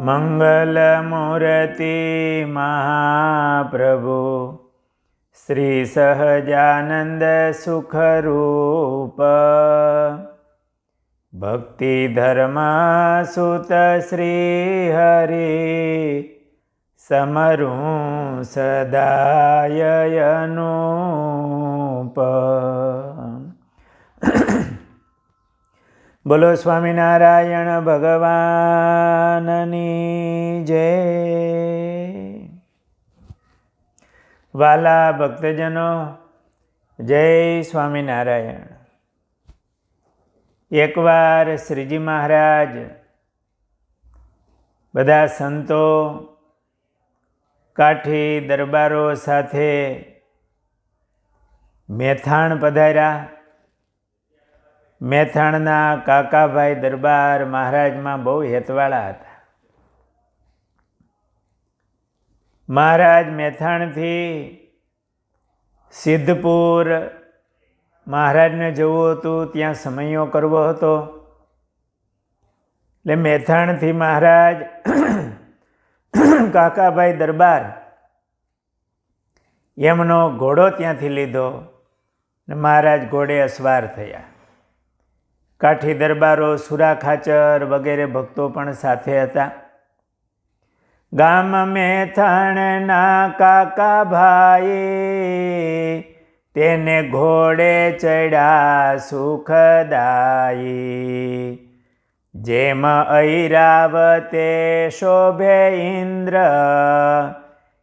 મંગલમૂર્તિ મહાપ્રભુ શ્રી સહજાનંદ સુખરૂપ ભક્તિ ધર્મ સુત શ્રી હરિ સમરું સદાય બોલો સ્વામિનારાયણ ભગવાનની જય. વાલા ભક્તજનો, જય સ્વામિનારાયણ. એકવાર શ્રીજી મહારાજ બધા સંતો કાઠી દરબારો સાથે મેથાણ પધાર્યા. મેથાણના કાકાભાઈ દરબાર મહારાજમાં બહુ હેતવાળા હતા. મહારાજ મેથાણથી સિદ્ધપુર મહારાજને જવું હતું, ત્યાં સમયો કરવો હતો. એટલે મેથાણથી મહારાજ કાકાભાઈ દરબાર એમનો ઘોડો ત્યાંથી લીધો ને મહારાજ ઘોડે અસવાર થયા. કાઠી દરબારો, સુરા ખાચર વગેરે ભક્તો પણ સાથે હતા. ગામ મેથાણના કાકા ભાઈ, તેને ઘોડે ચડ્યા સુખદાયી. જેમ ઐરાવતે શોભે ઇન્દ્ર,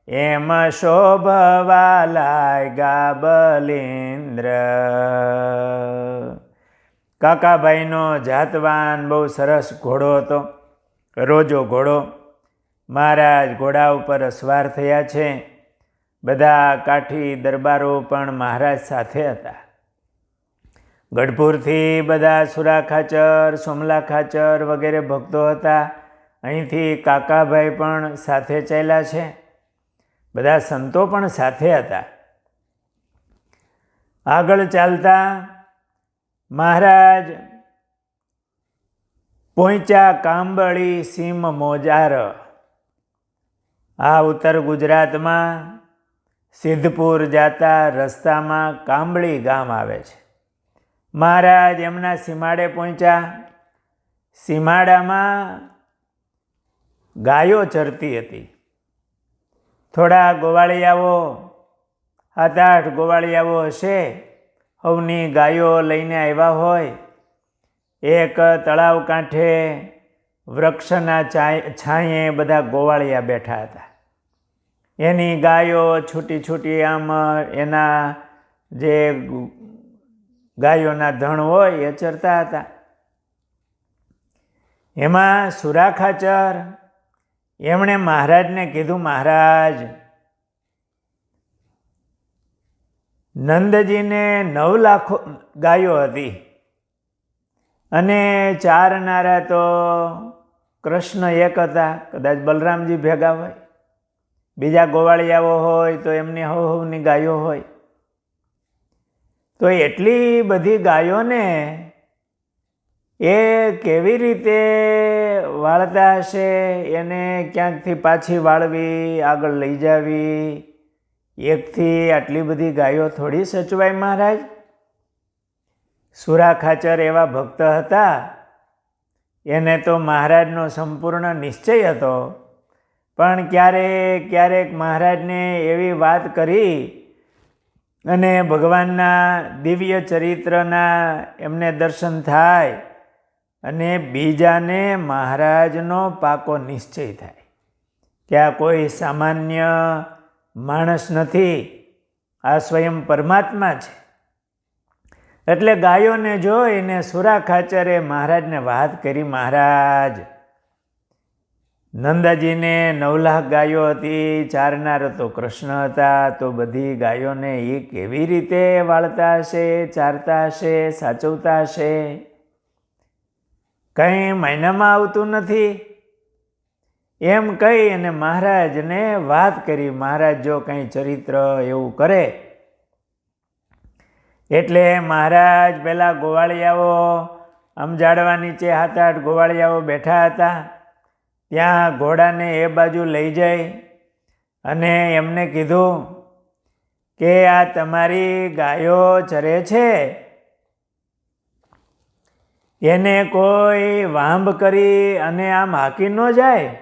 એમ શોભવા લાગ્યા બલિન્દ્ર. કાકાભાઈનો જાતવાન બહુ સરસ ઘોડો હતો. રોજો ઘોડો. મહારાજ ઘોડા ઉપર અસવાર થયા છે. બધા કાઠી દરબારો પણ મહારાજ સાથે હતા. ગઢપુરથી બધા સુરા ખાચર, સોમલા ખાચર વગેરે ભક્તો હતા. અહીંથી કાકાભાઈ પણ સાથે ચાલ્યા છે. બધા સંતો પણ સાથે હતા. આગળ ચાલતા મહારાજ પહોંચ્યા કાંબળી સીમ મોજાર. આ ઉત્તર ગુજરાતમાં સિદ્ધપુર જાતા રસ્તામાં કાંબળી ગામ આવે છે. મહારાજ એમના સીમાડે પહોંચ્યા સીમાડામાં ગાયો ચરતી હતી. થોડા ગોવાળિયાઓ, સાત આઠ ગોવાળિયાઓ હશે. હવની ગાયો લઈને આવ્યા હોય, એક તળાવ કાંઠે વૃક્ષના છાંયે બધા ગોવાળિયા બેઠા હતા. એની ગાયો છૂટી છૂટી આમ એના જે ગાયોના ધણ હોય એ ચરતા હતા. એમાં સુરાખાચર, એમણે મહારાજને કીધું, મહારાજ નંદજીને નવ લાખો ગાયો હતી. અને ચાર નારા તો કૃષ્ણ એક હતા, કદાચ બલરામજી ભેગા હોય. બીજા ગોવાળિયાઓ હોય તો એમની હવ હવની ગાયો હોય. તો એટલી બધી ગાયોને એ કેવી રીતે વાળતા હશે, એને ક્યાંકથી પાછી વાળવી, આગળ લઈ જાવી? એકથી આટલી બધી ગાયો થોડી સચવાય મહારાજ? સુરા ખાચર એવા ભક્ત હતા, એને તો મહારાજનો સંપૂર્ણ નિશ્ચય હતો. પણ ક્યારેક ક્યારેક મહારાજને એવી વાત કરી અને ભગવાનના દિવ્ય ચરિત્રના એમને દર્શન થાય અને બીજાને મહારાજનો પાકો નિશ્ચય થાય. કે આ કોઈ સામાન્ય માણસ નથી. આ સ્વયં પરમાત્મા છે. એટલે ગાયોને જોઈને સુરા ખાચરે મહારાજને વાત કરી, મહારાજ, નંદાજીને નવ લાખ ગાયો હતી, ચારનાર તો કૃષ્ણ હતા, તો બધી ગાયોને એ કેવી રીતે વાળતા હશે, ચારતા હશે, સાચવતા હશે? કંઈ મહિનામાં આવતું નથી? એમ કહી અને મહારાજને વાત કરી. મહારાજ જો કંઈ ચરિત્ર એવું કરે, એટલે મહારાજ પહેલાં ગોવાળિયાઓ આમ ઝાડવા નીચે હાથ આઠ ગોવાળિયાઓ બેઠા હતા. ત્યાં ઘોડાને એ બાજુ લઈ જઈ અને એમને કીધું કે આ તમારી ગાયો ચરે છે. એને કોઈ વાંભ કરી અને આમ હાકી ન જાય.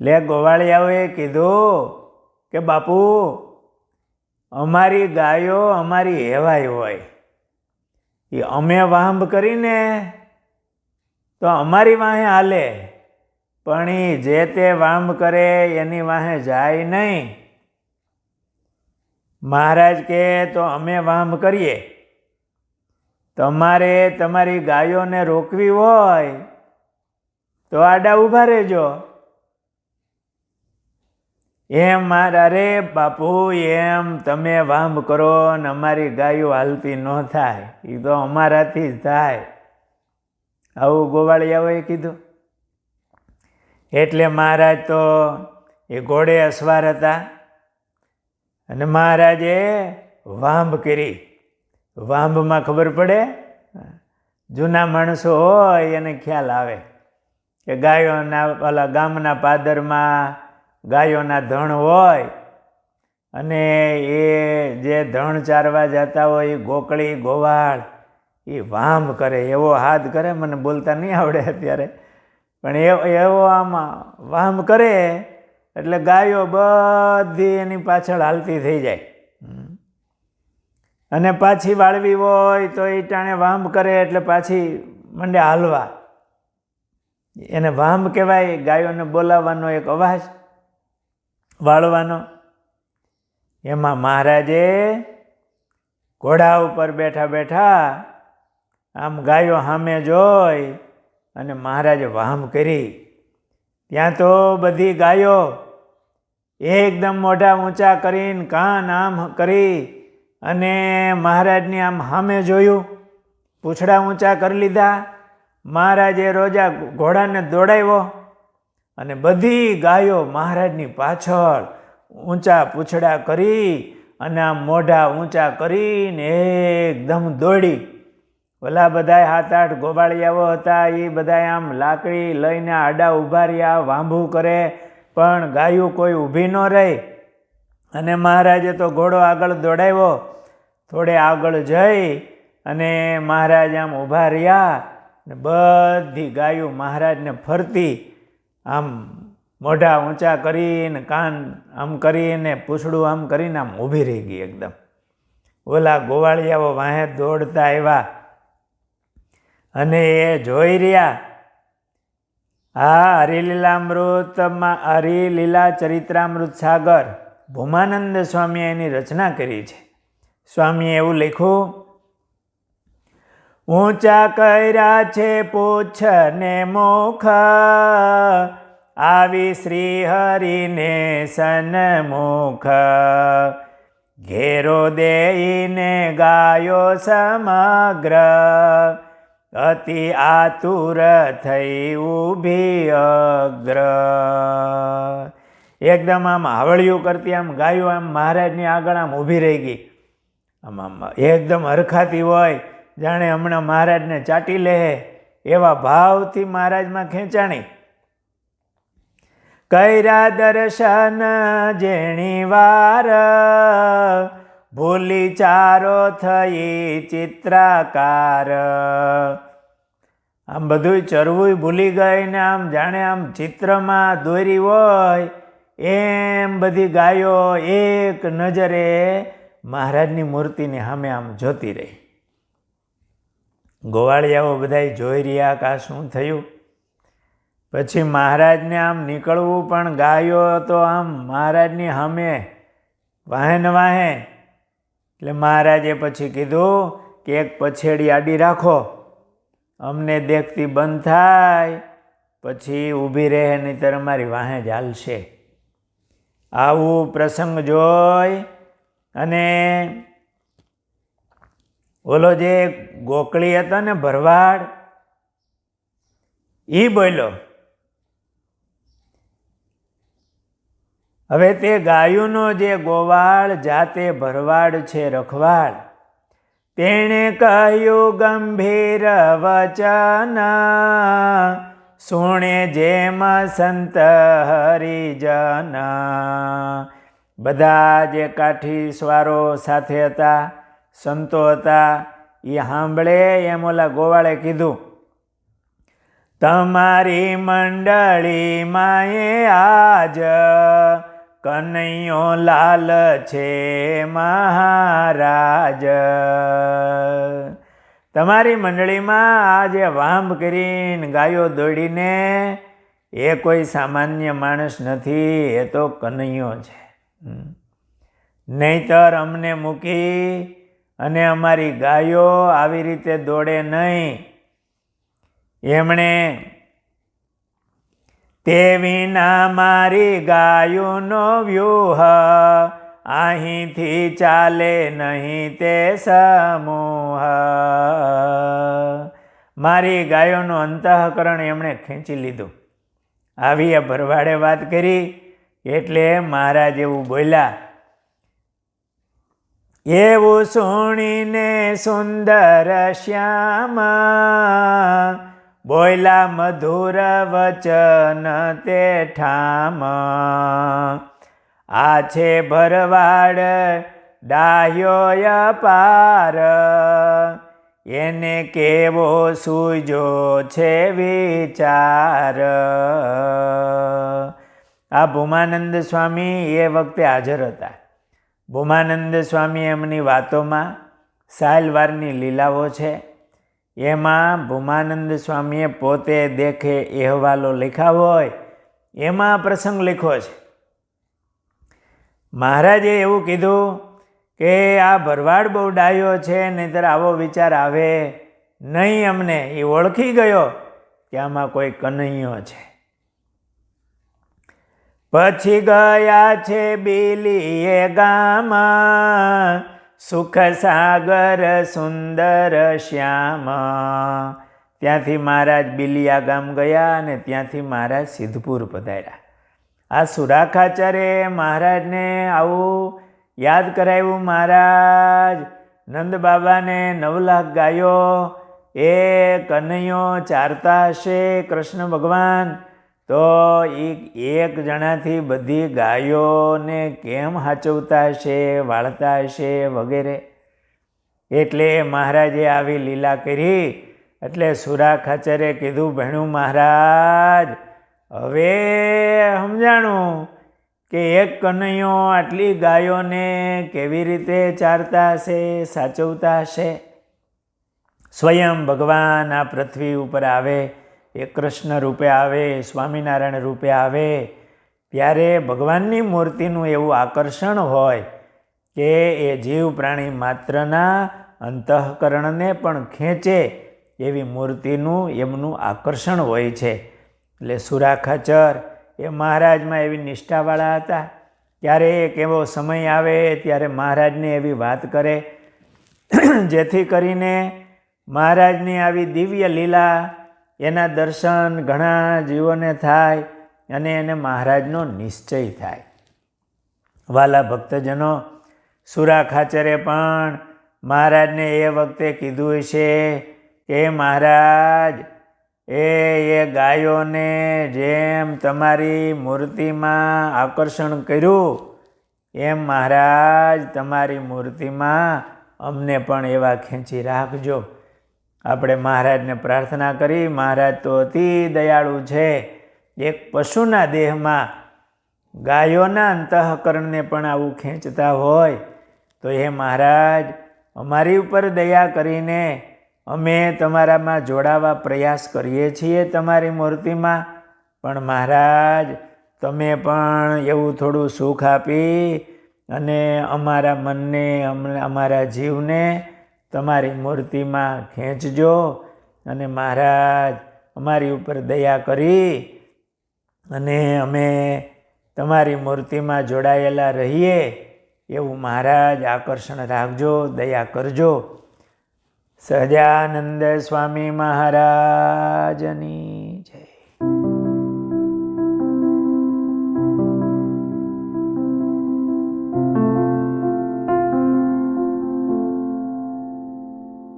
લે ગોવાળિયાઓએ કીધું કે બાપુ, અમારી ગાયો અમારી હેવાય હોય. એ અમે વાંભ કરીને તો અમારી વાહે હાલે, પણ એ જે તે વાંભ કરે એની વાહે જાય નહીં. મહારાજ કે, તો અમે વાંભ કરીએ. તમારે તમારી ગાયોને રોકવી હોય, તો આડા ઊભા રહેજો. એમ મારા રે બાપુ, એમ તમે વાંભ કરો ને અમારી ગાયો હાલતી ન થાય. એ તો અમારાથી જ થાય. આવું ગોવાળિયાઓએ કીધું. એટલે મહારાજ તો એ ઘોડે અસવાર હતા અને મહારાજે વાંભ કરી. વાંભમાં ખબર પડે? જૂના માણસો હોય એને ખ્યાલ આવે. કે ગાયોના, ઓલા ગામના પાદરમાં ગાયોના ધણ હોય અને એ જે ધણ ચારવા જતા હોય, એ ગોકળી, ગોવાળ, એ વામ કરે, એવો હાથ કરે, મને બોલતા નહીં આવડે અત્યારે. પણ એ, એવો આમાં વામ કરે એટલે ગાયો બધી એની પાછળ હાલતી થઈ જાય. અને પાછી વાળવી હોય તો એ ટાણે વામ કરે એટલે પાછી મંડે હાલવા. એને વામ કહેવાય, ગાયોને બોલાવવાનો એક અવાજ. વાળવાનો. એમાં મહારાજે ઘોડા ઉપર બેઠા બેઠા આમ ગાયો સામે જોઈ અને મહારાજે વાહમ કરી. ત્યાં તો બધી ગાયો એકદમ મોઢા ઊંચા કરીને કાન આમ કરી અને મહારાજને આમ સામે જોયું. પૂંછડા ઊંચા કરી લીધા. મહારાજે રોજા ઘોડાને દોડાવ્યો. અને બધી ગાયો મહારાજની પાછળ ઊંચા પૂંછડા કરી અને આમ મોઢા ઊંચા કરીને એકદમ દોડી. ઓલા બધાય હાથ આઠ ગોબાળિયાઓ હતા એ બધાય આમ લાકડી લઈને આડા ઊભા રહ્યા, વાંભું કરે, પણ ગાયું કોઈ ઊભી ન રહી. અને મહારાજે તો ઘોડો આગળ દોડાવ્યો. થોડે આગળ જઈ અને મહારાજ આમ ઊભા રહ્યા ને બધી ગાયું મહારાજને ફરતી. આમ મોઢા ઊંચા કરીને, કાન આમ કરીને, પૂછડું આમ કરીને આમ ઊભી રહી ગઈ એકદમ. ઓલા ગોવાળિયાઓ વાહે દોડતા આવ્યા અને એ જોઈ રહ્યા, આ હરિલીલામૃતમાં, હરિલીલા ચરિત્રામૃત સાગર ભૂમાનંદ સ્વામીએ એની રચના કરી છે. સ્વામીએ એવું લખ્યું ઊંચા કર્યા છે પૂછ ને મુખ. આવી શ્રી હરિને સન્મુખ ઘેરો દેઈને ગાયો સમગ્ર. અતિ આતુર થઈ ઊભી અગ્ર. એકદમ આમ હાવળિયું કરતી આમ ગાયો, આમ મહારાજની આગળ આમ ઊભી રહી ગઈ. આમ આમ એકદમ હરખાતી હોય. જાણે હમણાં મહારાજને ચાટી લે એવા ભાવથી મહારાજમાં ખેંચાણી. કૈરા દર્શન જેણી વાર, ભૂલી ચારો થઈ ચિત્રાકાર. આમ બધું ચરવું ભૂલી ગઈ ને આમ જાણે આમ ચિત્રમાં દોરી હોય, એમ બધી ગાયો એક નજરે મહારાજની મૂર્તિની સામે આમ જોતી રહી. ગોવાળિયાઓ બધાય જોઈ રહ્યા કા શું થયું? પછી મહારાજને આમ નીકળવું પણ ગાયો તો આમ મહારાજની સામે વાહેન વાહે. એટલે મહારાજે પછી કીધું કે એક પછેડી આડી રાખો, અમને દેખતી બંધ થાય, પછી ઊભી રહે નહીંતર અમારી વાહે જ હાલશે. આવું પ્રસંગ જોઈ અને ઓલો જે ગોકળી હતો ને ભરવાડ એ બોલ્યો, હવે તે ગાયુનો જે ગોવાળ જાતે ભરવાડ છે રખવાડ તેણે કહ્યું ગંભીર વચન, સુણે જેમ સંત હરિજન. બધા જે કાઠી સ્વારો સાથે હતા. સંતો હતા એ સાંભળે એમ ઓલા ગોવાળે કીધું, તમારી મંડળીમાં એ આજ કનૈયો લાલ છે મહારાજ તમારી મંડળીમાં આજે વાંભ કરીને ગાયો દોડીને એ કોઈ સામાન્ય માણસ નથી, એ તો કનૈયો છે. નહીતર અમને મૂકી અને અમારી ગાયો આવી રીતે દોડે નહીં. એમણે તે વિના મારી ગાયોનો વ્યૂહ અહીંથી ચાલે નહીં તે સમૂહ. મારી ગાયોનું અંતઃકરણ એમણે ખેંચી લીધું. આવી ભરવાડે વાત કરી એટલે મહારાજ એવું બોલ્યા એવું સુણીને સુંદર શ્યામ, બોયલા મધુર વચન તે ઠામ. આ છે ભરવાડ ડાહ્યો પાર, એને કેવો સૂજો છે વિચાર. આ ભૂમાનંદ સ્વામી એ વખતે હાજર હતા. ભૂમાનંદ સ્વામી એમની વાતોમાં સાયલવારની લીલાઓ છે. એમાં ભૂમાનંદ સ્વામીએ પોતે દેખે અહેવાલો લખ્યા હોય, એમાં પ્રસંગ લખ્યો છે. મહારાજે એવું કીધું કે આ ભરવાડ બહુ ડાયો છે, નહીંતર આવો વિચાર આવે નહીં અમને, એ ઓળખી ગયો કે આમાં કોઈ કનૈયો છે. પછી ગયા છે બીલીએ ગામાં સુખ સાગર સુંદર શ્યામ. ત્યાંથી મહારાજ બિલિયા ગામ ગયા અને ત્યાંથી મહારાજ સિદ્ધપુર પધાર્યા. આ સુરાખાચાર્ય મહારાજને આવું યાદ કરાવ્યું, મહારાજ, નંદ બાબાને નવ લાખ ગાયો, એ કનૈયો ચારતા હશે, કૃષ્ણ ભગવાન તો એ એક જણાથી બધી ગાયોને કેમ હાચવતા હશે, વાળતા હશે વગેરે? એટલે મહારાજે આવી લીલા કરી, એટલે સુરા ખાચરે કીધું, ભેણું મહારાજ, હવે સમજાણું કે એક કનૈયો આટલી ગાયોને કેવી રીતે ચારતા હશે, સાચવતા હશે? સ્વયં ભગવાન આ પૃથ્વી ઉપર આવે એ કૃષ્ણ રૂપે આવે સ્વામિનારાયણ રૂપે આવે. ત્યારે ભગવાનની મૂર્તિનું એવું આકર્ષણ હોય કે એ જીવ પ્રાણી માત્રના અંતઃકરણને પણ ખેંચે એવી મૂર્તિનું એમનું આકર્ષણ હોય છે. એટલે સુરાખાચર એ મહારાજમાં એવી નિષ્ઠાવાળા હતા. ત્યારે એક એવો સમય આવે, ત્યારે મહારાજને એવી વાત કરે. જેથી કરીને મહારાજની આવી દિવ્ય લીલા એના દર્શન ઘણા જીવોને થાય અને એને મહારાજનો નિશ્ચય થાય. વાલા ભક્તજનો, સુરા ખાચરે પણ મહારાજને એ વખતે કીધું હશે કે, મહારાજ, એ એ ગાયોને જેમ તમારી મૂર્તિમાં આકર્ષણ કર્યું, એમ મહારાજ તમારી મૂર્તિમાં અમને પણ એવા ખેંચી રાખજો. આપણે મહારાજને પ્રાર્થના કરી, મહારાજ તો અતિ દયાળુ છે. એક પશુના દેહમાં ગાયોના અંતઃકરણને પણ આવું ખેંચતા હોય, તો એ મહારાજ, અમારી ઉપર દયા કરીને અમે તમારામાં જોડાવા પ્રયાસ કરીએ છીએ તમારી મૂર્તિમાં. પણ મહારાજ, તમે પણ એવું થોડું સુખ આપી અને અમારા મનને, અમ, અમારા જીવને તમારી મૂર્તિમાં ખેંચજો અને મહારાજ અમારી ઉપર દયા કરી અને અમે તમારી મૂર્તિમાં જોડાયેલા રહીએ એવું મહારાજ આકર્ષણ રાખજો, દયા કરજો. સહજાનંદ સ્વામી મહારાજની